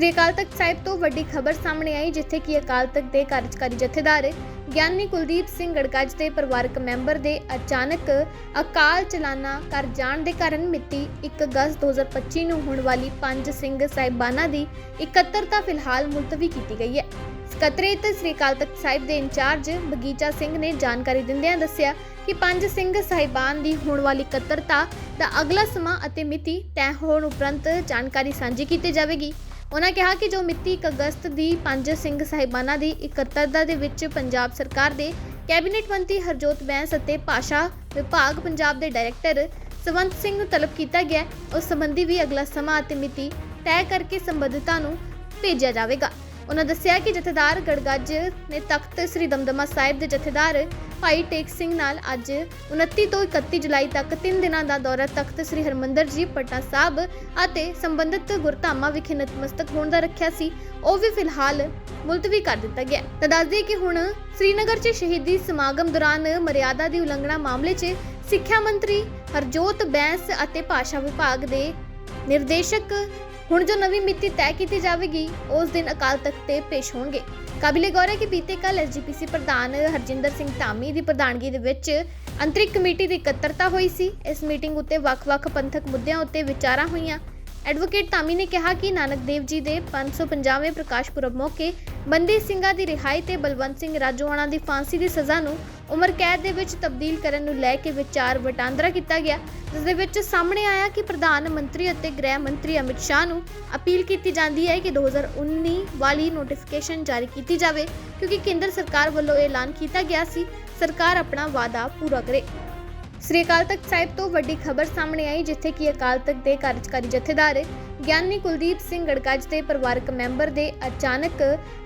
ਸ੍ਰੀ ਅਕਾਲ ਤਖਤ ਸਾਹਿਬ ਤੋਂ ਵੱਡੀ ਖਬਰ ਸਾਹਮਣੇ ਆਈ, ਜਿੱਥੇ ਕਿ ਅਕਾਲ ਤਖਤ ਦੇ ਕਾਰਜਕਾਰੀ ਜਥੇਦਾਰ ਗਿਆਨੀ ਕੁਲਦੀਪ ਸਿੰਘ ਗੜਗੱਜ ਦੇ ਪਰਿਵਾਰਕ ਮੈਂਬਰ ਦੇ ਅਚਾਨਕ ਅਕਾਲ ਚਲਾਣਾ ਕਰ ਜਾਣ ਦੇ ਕਾਰਨ ਮਿਤੀ 1 ਅਗਸਤ 2025 ਨੂੰ ਹੋਣ ਵਾਲੀ ਪੰਜ ਸਿੰਘ ਸਾਹਿਬਾਨਾਂ ਦੀ ਇਕੱਤਰਤਾ ਫਿਲਹਾਲ ਮੁਲਤਵੀ ਕੀਤੀ ਗਈ ਹੈ। ਸਕੱਤਰੇਤ ਸ੍ਰੀ ਅਕਾਲ ਤਖਤ ਸਾਹਿਬ ਦੇ ਇੰਚਾਰਜ ਬਗੀਚਾ ਸਿੰਘ ਨੇ ਜਾਣਕਾਰੀ ਦਿੰਦਿਆਂ ਦੱਸਿਆ ਕਿ ਪੰਜ ਸਿੰਘ ਸਾਹਿਬਾਨ ਦੀ ਹੋਣ ਵਾਲੀ ਇਕੱਤਰਤਾ ਦਾ ਅਗਲਾ ਸਮਾਂ ਅਤੇ ਮਿਤੀ ਤੈਅ ਹੋਣ ਉਪਰੰਤ ਜਾਣਕਾਰੀ ਸਾਂਝੀ ਕੀਤੀ ਜਾਵੇਗੀ। ਉਹਨਾਂ ਕਿਹਾ ਕਿ ਜੋ ਮਿਤੀ 1 ਅਗਸਤ ਦੀ ਪੰਜ ਸਿੰਘ ਸਾਹਿਬਾਨਾਂ ਦੀ ਇਕੱਤਰਤਾ ਦੇ ਵਿੱਚ ਪੰਜਾਬ ਸਰਕਾਰ ਦੇ ਕੈਬਨਿਟ ਮੰਤਰੀ ਹਰਜੋਤ ਬੈਂਸ ਅਤੇ ਭਾਸ਼ਾ ਵਿਭਾਗ ਪੰਜਾਬ ਦੇ ਡਾਇਰੈਕਟਰ ਸਵੰਤ ਸਿੰਘ ਨੂੰ ਤਲਬ ਕੀਤਾ ਗਿਆ ਉਸ ਸੰਬੰਧੀ ਵੀ ਅਗਲਾ ਸਮਾਂ ਅਤੇ ਮਿਤੀ ਤੈਅ ਕਰਕੇ ਸੰਬੰਧਿਤਾਂ ਨੂੰ ਭੇਜਿਆ ਜਾਵੇਗਾ। ਉਹਨਾਂ ਦੱਸਿਆ ਕਿ ਜਥੇਦਾਰ ਗੜਗੱਜ ਨੇ ਤਖਤ ਸ੍ਰੀ ਦਮਦਮਾ ਸਾਹਿਬ ਦੇ ਜਥੇਦਾਰ ਭਾਈ ਟੇਕ ਸਿੰਘ ਨਾਲ ਅੱਜ 29 ਤੋਂ 31 ਜੁਲਾਈ ਤੱਕ 3 ਦਿਨਾਂ ਦਾ ਦੌਰਾ ਤਖਤ ਸ੍ਰੀ ਹਰਮੰਦਰ ਜੀ ਪਟਨਾ ਸਾਹਿਬ ਅਤੇ ਸੰਬੰਧਿਤ ਗੁਰਧਾਮਾਂ ਵਿਖੇ ਨਤਮਸਤਕ ਹੋਣ ਦਾ ਰੱਖਿਆ ਸੀ। ਉਹ ਵੀ ਫਿਲਹਾਲ ਮੁਲਤਵੀ ਕਰ ਦਿੱਤਾ ਗਿਆ ਤਾਂ ਦੱਸ ਦਈਏ ਕਿ ਹੁਣ ਸ੍ਰੀਨਗਰ 'ਚ ਸ਼ਹੀਦੀ ਸਮਾਗਮ ਦੌਰਾਨ ਮਰਿਆਦਾ ਦੀ ਉਲੰਘਣਾ ਮਾਮਲੇ 'ਚ ਸਿੱਖਿਆ ਮੰਤਰੀ ਹਰਜੋਤ ਬੈਂਸ ਅਤੇ ਭਾਸ਼ਾ ਵਿਭਾਗ ਦੇ ਨਿਰਦੇਸ਼ਕ ਹੁਣ ਜੋ ਨਵੀਂ ਮਿਤੀ ਤੈਅ ਕੀਤੀ ਜਾਵੇਗੀ, ਉਸ ਦਿਨ ਅਕਾਲ ਤਖਤ ਤੇ ਪੇਸ਼ ਹੋਣਗੇ। ਕਾਬਿਲੇ ਗੌਰ ਹੈ ਕਿ ਬੀਤੇ ਕੱਲ ਐਸਜੀਪੀਸੀ ਪ੍ਰਧਾਨ ਹਰਜਿੰਦਰ ਸਿੰਘ ਧਾਮੀ ਦੀ ਪ੍ਰਧਾਨਗੀ ਦੇ ਵਿੱਚ ਅੰਤਰਿਕ ਕਮੇਟੀ ਦੀ ਇਕੱਤਰਤਾ ਹੋਈ ਸੀ। ਇਸ ਮੀਟਿੰਗ ਉੱਤੇ ਵੱਖ-ਵੱਖ ਪੰਥਕ ਮੁੱਦਿਆਂ ਉੱਤੇ ਵਿਚਾਰਾਂ ਹੋਈਆਂ। ਐਡਵੋਕੇਟ ਧਾਮੀ ਨੇ ਕਿਹਾ ਕਿ ਨਾਨਕ ਦੇਵ ਜੀ ਦੇ 550ਵੇਂ ਪ੍ਰਕਾਸ਼ ਪੁਰਬ ਮੌਕੇ ਬੰਦੀ ਸਿੰਘਾਂ ਦੀ ਰਿਹਾਈ ਤੇ ਬਲਵੰਤ ਸਿੰਘ ਰਾਜੋਆਣਾ ਦੀ ਫਾਂਸੀ ਦੀ ਸਜ਼ਾ ਨੂੰ ਉਮਰ ਕੈਦ ਦੇ ਵਿੱਚ ਤਬਦੀਲ ਕਰਨ ਨੂੰ ਲੈ ਕੇ ਵਿਚਾਰ ਵਟਾਂਦਰਾ ਕੀਤਾ ਗਿਆ, ਜਿਸ ਦੇ ਵਿੱਚ ਸਾਹਮਣੇ ਆਇਆ ਕਿ ਪ੍ਰਧਾਨ ਮੰਤਰੀ ਅਤੇ ਗ੍ਰਹਿ ਮੰਤਰੀ ਅਮਿਤ ਸ਼ਾਹ ਨੂੰ ਅਪੀਲ ਕੀਤੀ ਜਾਂਦੀ ਹੈ ਕਿ 2019 ਵਾਲੀ ਨੋਟੀਫਿਕੇਸ਼ਨ ਜਾਰੀ ਕੀਤੀ ਜਾਵੇ, ਕਿਉਂਕਿ ਕੇਂਦਰ ਸਰਕਾਰ ਵੱਲੋਂ ਐਲਾਨ ਕੀਤਾ ਗਿਆ ਸੀ, ਸਰਕਾਰ ਆਪਣਾ ਵਾਅਦਾ ਪੂਰਾ ਕਰੇ। ਸ੍ਰੀ ਅਕਾਲ ਤਖਤ ਸਾਹਿਬ ਤੋਂ ਵੱਡੀ ਖਬਰ ਸਾਹਮਣੇ ਆਈ, ਜਿੱਥੇ ਕਿ ਅਕਾਲ ਤਖਤ ਦੇ ਕਾਰਜਕਾਰੀ ਜਥੇਦਾਰ ਗਿਆਨੀ ਕੁਲਦੀਪ ਸਿੰਘ ਗੜਗੱਜ ਦੇ ਪਰਿਵਾਰਕ ਮੈਂਬਰ ਦੇ ਅਚਾਨਕ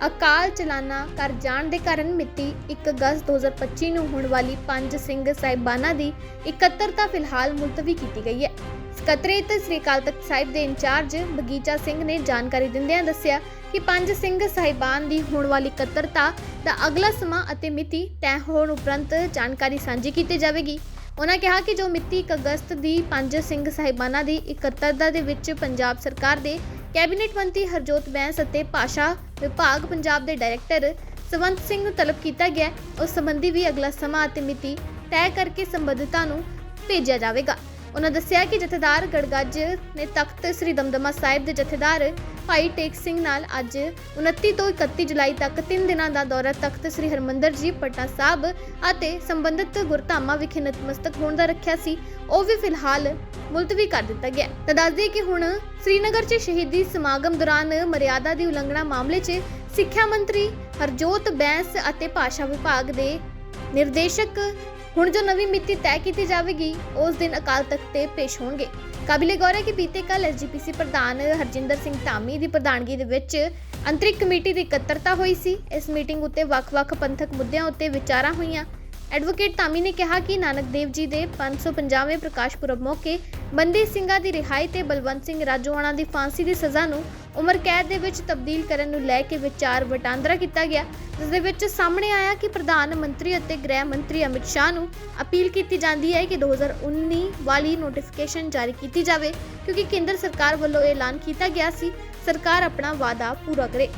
ਅਕਾਲ ਚਲਾਣਾ ਕਰ ਜਾਣ ਦੇ ਕਾਰਨ ਮਿਤੀ 1 ਅਗਸਤ 2025 ਨੂੰ ਹੋਣ ਵਾਲੀ ਪੰਜ ਸਿੰਘ ਸਾਹਿਬਾਨਾਂ ਦੀ ਇਕੱਤਰਤਾ ਫਿਲਹਾਲ ਮੁਲਤਵੀ ਕੀਤੀ ਗਈ ਹੈ। ਸਕੱਤਰੇਤ ਸ੍ਰੀ ਅਕਾਲ ਤਖਤ ਸਾਹਿਬ ਦੇ ਇੰਚਾਰਜ ਬਗੀਚਾ ਸਿੰਘ ਨੇ ਜਾਣਕਾਰੀ ਦਿੰਦਿਆਂ ਦੱਸਿਆ ਕਿ ਪੰਜ ਸਿੰਘ ਸਾਹਿਬਾਨ ਦੀ ਹੋਣ ਵਾਲੀ ਇਕੱਤਰਤਾ ਦਾ ਅਗਲਾ ਸਮਾਂ ਅਤੇ ਮਿਤੀ ਤੈਅ ਹੋਣ ਉਪਰੰਤ ਜਾਣਕਾਰੀ ਸਾਂਝੀ ਕੀਤੀ ਜਾਵੇਗੀ। ਉਹਨਾਂ ਕਿਹਾ ਕਿ ਜੋ ਮਿਤੀ 1 ਅਗਸਤ ਦੀ ਪੰਜ ਸਿੰਘ ਸਾਹਿਬਾਨਾਂ ਦੀ ਇਕੱਤਰਤਾ ਦੇ ਵਿੱਚ ਪੰਜਾਬ ਸਰਕਾਰ ਦੇ ਕੈਬਨਿਟ ਮੰਤਰੀ ਹਰਜੋਤ ਬੈਂਸ ਅਤੇ ਭਾਸ਼ਾ ਵਿਭਾਗ ਪੰਜਾਬ ਦੇ ਡਾਇਰੈਕਟਰ ਸਵੰਤ ਸਿੰਘ ਨੂੰ ਤਲਬ ਕੀਤਾ ਗਿਆ ਉਸ ਸੰਬੰਧੀ ਵੀ ਅਗਲਾ ਸਮਾਂ ਅਤੇ ਮਿਤੀ ਤੈਅ ਕਰਕੇ ਸੰਬੰਧਿਤਾਂ ਨੂੰ ਭੇਜਿਆ ਜਾਵੇਗਾ। ਉਹਨਾਂ ਦੱਸਿਆ ਕਿ ਜਥੇਦਾਰ ਗੜਗੱਜ ਨੇ ਤਖਤ ਸ੍ਰੀ ਦਮਦਮਾ ਸਾਹਿਬ ਦੇ ਜਥੇਦਾਰ ਭਾਈ ਟੇਕ ਸਿੰਘ ਨਾਲ ਅੱਜ 29 ਤੋਂ 31 ਜੁਲਾਈ ਤੱਕ 3 ਦਿਨਾਂ ਦਾ ਦੌਰਾ ਤਖਤ ਸ੍ਰੀ ਹਰਮੰਦਰ ਜੀ, ਪਟਨਾ ਸਾਹਿਬ ਅਤੇ ਸੰਬੰਧਿਤ ਗੁਰਧਾਮਾਂ ਵਿਖੇ ਨਤਮਸਤਕ ਹੋਣ ਦਾ ਰੱਖਿਆ ਸੀ। ਉਹ ਵੀ ਫਿਲਹਾਲ ਮੁਲਤਵੀ ਕਰ ਦਿੱਤਾ ਗਿਆ ਤਾਂ ਦੱਸ ਦਈਏ ਕਿ ਹੁਣ ਸ੍ਰੀਨਗਰ 'ਚ ਸ਼ਹੀਦੀ ਸਮਾਗਮ ਦੌਰਾਨ ਮਰਿਆਦਾ ਦੀ ਉਲੰਘਣਾ ਮਾਮਲੇ 'ਚ ਸਿੱਖਿਆ ਮੰਤਰੀ ਹਰਜੋਤ ਬੈਂਸ ਅਤੇ ਭਾਸ਼ਾ ਵਿਭਾਗ ਦੇ ਨਿਰਦੇਸ਼ਕ ਹੁਣ ਜੋ ਨਵੀਂ ਮਿਤੀ ਤੈਅ ਕੀਤੀ ਜਾਵੇਗੀ, ਉਸ ਦਿਨ ਅਕਾਲ ਤਖਤ ਤੇ ਪੇਸ਼ ਹੋਣਗੇ। ਕਾਬਿਲੇ ਗੌਰ ਹੈ ਕਿ ਬੀਤੇ ਕੱਲ ਐਸਜੀਪੀਸੀ ਪ੍ਰਧਾਨ ਹਰਜਿੰਦਰ ਸਿੰਘ ਧਾਮੀ ਦੀ ਪ੍ਰਧਾਨਗੀ ਦੇ ਵਿੱਚ ਅੰਤਰਿਕ ਕਮੇਟੀ ਦੀ ਇਕੱਤਰਤਾ ਹੋਈ ਸੀ। ਇਸ ਮੀਟਿੰਗ ਉੱਤੇ ਵੱਖ-ਵੱਖ ਪੰਥਕ ਮੁੱਦਿਆਂ ਉੱਤੇ ਵਿਚਾਰਾਂ ਹੋਈਆਂ। ਐਡਵੋਕੇਟ ਧਾਮੀ ਨੇ ਕਿਹਾ ਕਿ ਨਾਨਕ ਦੇਵ ਜੀ ਦੇ 550ਵੇਂ ਪ੍ਰਕਾਸ਼ ਪੁਰਬ ਮੌਕੇ ਬੰਦੀ ਸਿੰਘਾਂ ਦੀ ਰਿਹਾਈ ਤੇ ਬਲਵੰਤ ਸਿੰਘ ਰਾਜੋਆਣਾ ਦੀ ਫਾਂਸੀ ਦੀ ਸਜ਼ਾ ਨੂੰ ਉਮਰ ਕੈਦ ਦੇ ਵਿੱਚ ਤਬਦੀਲ ਕਰਨ ਨੂੰ ਲੈ ਕੇ ਵਿਚਾਰ ਵਟਾਂਦਰਾ ਕੀਤਾ ਗਿਆ, ਜਿਸ ਦੇ ਵਿੱਚ ਸਾਹਮਣੇ ਆਇਆ ਕਿ ਪ੍ਰਧਾਨ ਮੰਤਰੀ ਅਤੇ ਗ੍ਰਹਿ ਮੰਤਰੀ ਅਮਿਤ ਸ਼ਾਹ ਨੂੰ ਅਪੀਲ ਕੀਤੀ ਜਾਂਦੀ ਹੈ ਕਿ 2019 ਵਾਲੀ ਨੋਟੀਫਿਕੇਸ਼ਨ ਜਾਰੀ ਕੀਤੀ ਜਾਵੇ, ਕਿਉਂਕਿ ਕੇਂਦਰ ਸਰਕਾਰ ਵੱਲੋਂ ਐਲਾਨ ਕੀਤਾ ਗਿਆ ਸੀ, ਸਰਕਾਰ ਆਪਣਾ ਵਾਅਦਾ ਪੂਰਾ ਕਰੇ।